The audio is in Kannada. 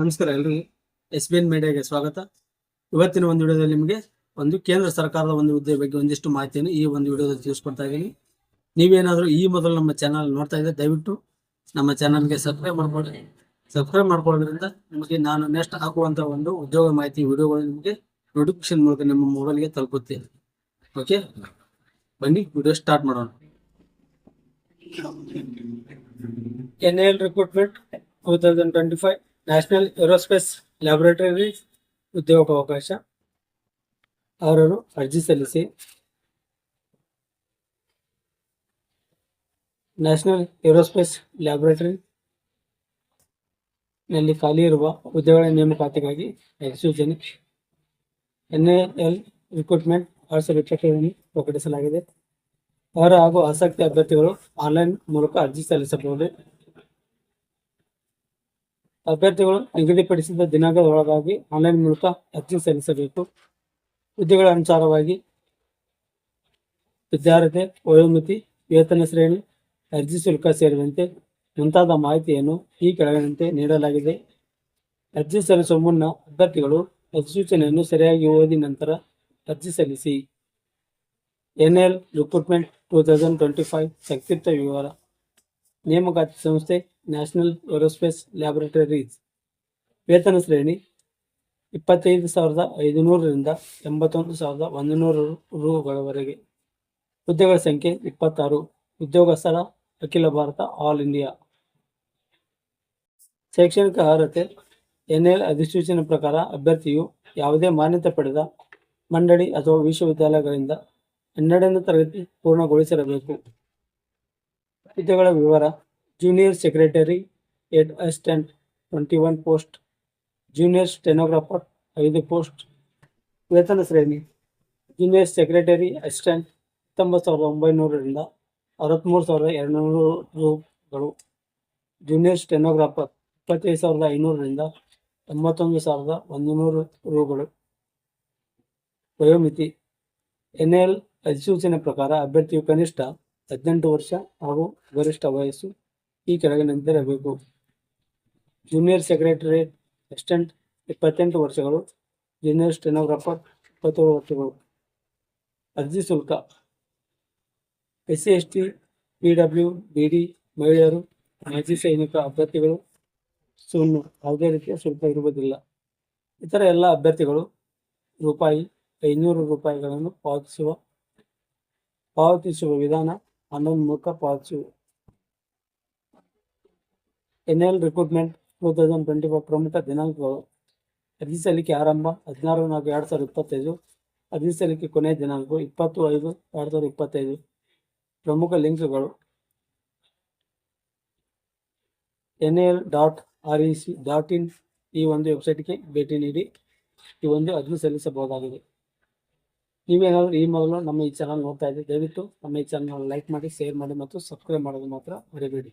ನಮಸ್ಕಾರ ಎಲ್ರಿ ಎಸ್ ಬಿ ಎನ್ ಮೀಡಿಯಾಗೆ ಸ್ವಾಗತ. ಇವತ್ತಿನ ಒಂದು ವಿಡಿಯೋದಲ್ಲಿ ನಿಮಗೆ ಒಂದು ಕೇಂದ್ರ ಸರ್ಕಾರದ ಒಂದು ಹುದ್ದೆ ಬಗ್ಗೆ ಒಂದಿಷ್ಟು ಮಾಹಿತಿಯನ್ನು ಈ ಒಂದು ವಿಡಿಯೋದಲ್ಲಿ ತಿಳಿಸ್ಕೊಡ್ತಾ ಇದ್ದೀನಿ. ನೀವೇನಾದರೂ ಈ ಮೊದಲು ನಮ್ಮ ಚಾನಲ್ ನೋಡ್ತಾ ಇದ್ದರೆ ದಯವಿಟ್ಟು ನಮ್ಮ ಚಾನಲ್ಗೆ ಸಬ್ಸ್ಕ್ರೈಬ್ ಮಾಡ್ಕೊಳ್ಳಿ. ಸಬ್ಸ್ಕ್ರೈಬ್ ಮಾಡ್ಕೊಳ್ಳೋದ್ರಿಂದ ನಿಮಗೆ ನಾನು ನೆಕ್ಸ್ಟ್ ಹಾಕುವಂಥ ಒಂದು ಉದ್ಯೋಗ ಮಾಹಿತಿ ವಿಡಿಯೋಗಳು ನಿಮಗೆ ನೋಟಿಫಿಕೇಶನ್ ಮೂಲಕ ನಿಮ್ಮ ಮೊಬೈಲ್ಗೆ ತಲುಪುತ್ತೆ. ಓಕೆ ಬನ್ನಿ, ವಿಡಿಯೋ ಸ್ಟಾರ್ಟ್ ಮಾಡೋಣ. N L recruitment two thousand twenty five national aerospace laboratory ಉದ್ಯೋಗಾವಕಾಶ. ಅವರನ್ನು ಅರ್ಜಿ ಸಲ್ಲಿಸಿ. ನ್ಯಾಷನಲ್ ಏರೋಸ್ಪೇಸ್ ಲ್ಯಾಬೊರೇಟರಿ ನಲ್ಲಿ ಖಾಲಿ ಇರುವ ಹುದ್ದೆಗಳ ನೇಮಕಾತಿಗಾಗಿ ಅಧಿಸೂಚನೆ. ಎನ್ ಎಲ್ ರಿಕ್ರೂಟ್ಮೆಂಟ್ ಸಾವಿರದ ಇಪ್ಪತ್ತೇಳನ್ನು ಪ್ರಕಟಿಸಲಾಗಿದೆ. ಅವರ ಹಾಗೂ ಆಸಕ್ತಿ ಅಭ್ಯರ್ಥಿಗಳು ಆನ್ಲೈನ್ ಮೂಲಕ ಅರ್ಜಿ ಸಲ್ಲಿಸಬಹುದು? ಅಭ್ಯರ್ಥಿಗಳು ನಿಗದಿಪಡಿಸಿದ ದಿನಾಂಕದ ಒಳಗಾಗಿ ಆನ್ಲೈನ್ ಮೂಲಕ ಅರ್ಜಿ ಸಲ್ಲಿಸಬೇಕು. ಹುದ್ದೆಗಳ ಅನುಸಾರವಾಗಿ ವಿದ್ಯಾರ್ಥಿ, ವಯೋಮಿತಿ, ವೇತನ ಶ್ರೇಣಿ, ಅರ್ಜಿ ಶುಲ್ಕ ಸೇರಿದಂತೆ ಮುಂತಾದ ಮಾಹಿತಿಯನ್ನು ಈ ಕೆಳಗಿನಂತೆ ನೀಡಲಾಗಿದೆ. ಅರ್ಜಿ ಸಲ್ಲಿಸುವ ಮುನ್ನ ಅಭ್ಯರ್ಥಿಗಳು ಅಧಿಸೂಚನೆಯನ್ನು ಸರಿಯಾಗಿ ಓದಿ ನಂತರ ಅರ್ಜಿ ಸಲ್ಲಿಸಿ. N L recruitment two thousand twenty five ಸಂಕ್ಷಿಪ್ತ ವಿವರ. ನೇಮಕಾತಿ ಸಂಸ್ಥೆ ನ್ಯಾಷನಲ್ ಏರೋಸ್ಪೇಸ್ ಲ್ಯಾಬೊರೇಟರೀಸ್ ವೇತನ ಶ್ರೇಣಿ ಇಪ್ಪತ್ತೈದು ಸಾವಿರದ ಐದುನೂರರಿಂದ ಎಂಬತ್ತೊಂದು ಸಾವಿರದ ಒಂದು ನೂರು ರೂಗಳವರೆಗೆ. ಹುದ್ದೆಗಳ ಸಂಖ್ಯೆ ಇಪ್ಪತ್ತಾರು. ಉದ್ಯೋಗಸ್ಥರ ಅಖಿಲ ಭಾರತ ಆಲ್ ಇಂಡಿಯಾ ಶೈಕ್ಷಣಿಕ ಅರ್ಹತೆ, ಎನ್ಎಲ್ ಅಧಿಸೂಚನೆ ಪ್ರಕಾರ ಅಭ್ಯರ್ಥಿಯು ಯಾವುದೇ ಮಾನ್ಯತೆ ಪಡೆದ ಮಂಡಳಿ ಅಥವಾ ವಿಶ್ವವಿದ್ಯಾಲಯಗಳಿಂದ ಹನ್ನೆರಡನೇ ತರಗತಿ ಪೂರ್ಣಗೊಳಿಸಿರಬೇಕು. ಹುದ್ದೆಗಳ ವಿವರ secretary head assistant twenty one post junior stenographer ಐದು ಪೋಸ್ಟ್ ವೇತನ ಶ್ರೇಣಿ ಜೂನಿಯರ್ ಸೆಕ್ರೆಟರಿ ಅಸಿಸ್ಟೆಂಟ್ ಹತ್ತೊಂಬತ್ತು ಸಾವಿರದ ಒಂಬೈನೂರರಿಂದ ಅರವತ್ತ್ಮೂರು ಸಾವಿರದ ಎರಡುನೂರು ರೂಗಳು. ಜೂನಿಯರ್ ಸ್ಟೆನೋಗ್ರಾಫರ್ ಇಪ್ಪತ್ತೈದು ಸಾವಿರದ ಐನೂರರಿಂದ ತೊಂಬತ್ತೊಂದು ಸಾವಿರದ ಒಂದು ನೂರು ರೂಗಳು. ವಯೋಮಿತಿ, ಎನ್ ಎಲ್ ಅಧಿಸೂಚನೆ ಪ್ರಕಾರ ಅಭ್ಯರ್ಥಿಯು ಕನಿಷ್ಠ ಹದಿನೆಂಟು ವರ್ಷ ಹಾಗೂ ಗರಿಷ್ಠ ವಯಸ್ಸು ಈ ಕೆಳಗಿನಂತೆ ಇರಬೇಕು ಜೂನಿಯರ್ ಸೆಕ್ರೆಟರಿ ಅಸಿಸ್ಟೆಂಟ್ ಇಪ್ಪತ್ತೆಂಟು ವರ್ಷಗಳು. ಜೂನಿಯರ್ ಸ್ಟೆನೋಗ್ರಾಫರ್ ಇಪ್ಪತ್ತೇಳು ವರ್ಷಗಳು. ಅರ್ಜಿ ಶುಲ್ಕ. S C S T P W B D ಮಹಿಳೆಯರು, ಮಾಜಿ ಸೈನಿಕ ಅಭ್ಯರ್ಥಿಗಳು, ಶೂನ್ಯ. ಯಾವುದೇ ರೀತಿಯ ಶುಲ್ಕ ಇರುವುದಿಲ್ಲ. ಇತರ ಎಲ್ಲ ಅಭ್ಯರ್ಥಿಗಳು ರೂಪಾಯಿ ಐನೂರು ರೂಪಾಯಿಗಳನ್ನು ಪಾವತಿಸುವ ಪಾವತಿಸುವ ವಿಧಾನ ಹನ್ನೊಂದು ಮೂಲಕ ಪಾವತಿಸುವ N L recruitment two thousand twenty four ಪ್ರಮುಖ ದಿನಾಂಕಗಳು. ಅರ್ಜಿ ಸಲ್ಲಿಕೆ ಆರಂಭ ಹದಿನಾರು ನಾಲ್ಕು ಎರಡು ಸಾವಿರದ ಇಪ್ಪತ್ತೈದು. ಅರ್ಜಿ ಸಲ್ಲಿಕೆ ಕೊನೆಯ ದಿನಾಂಕ ಇಪ್ಪತ್ತು ಐದು, ಎರಡು ಸಾವಿರದ ಇಪ್ಪತ್ತೈದು. ಪ್ರಮುಖ ಲಿಂಕ್ಗಳು. N L dot R E C dot in ಈ ಒಂದು ವೆಬ್ಸೈಟ್ಗೆ ಭೇಟಿ ನೀಡಿ ಈ ಒಂದು ಅರ್ಜಿ ಸಲ್ಲಿಸಬಹುದಾಗಿದೆ. ನೀವೇನಾದರೂ ಈ ಮೊದಲು ನಮ್ಮ ಈ ಚಾನಲ್ ನೋಡ್ತಾ ಇದ್ದೀವಿ ದಯವಿಟ್ಟು ನಮ್ಮ ಈ ಚಾನಲ್ ಲೈಕ್ ಮಾಡಿ, ಶೇರ್ ಮಾಡಿ ಮತ್ತು ಸಬ್ಸ್ಕ್ರೈಬ್ ಮಾಡೋದು ಮಾತ್ರ ಮರಿಬೇಡಿ.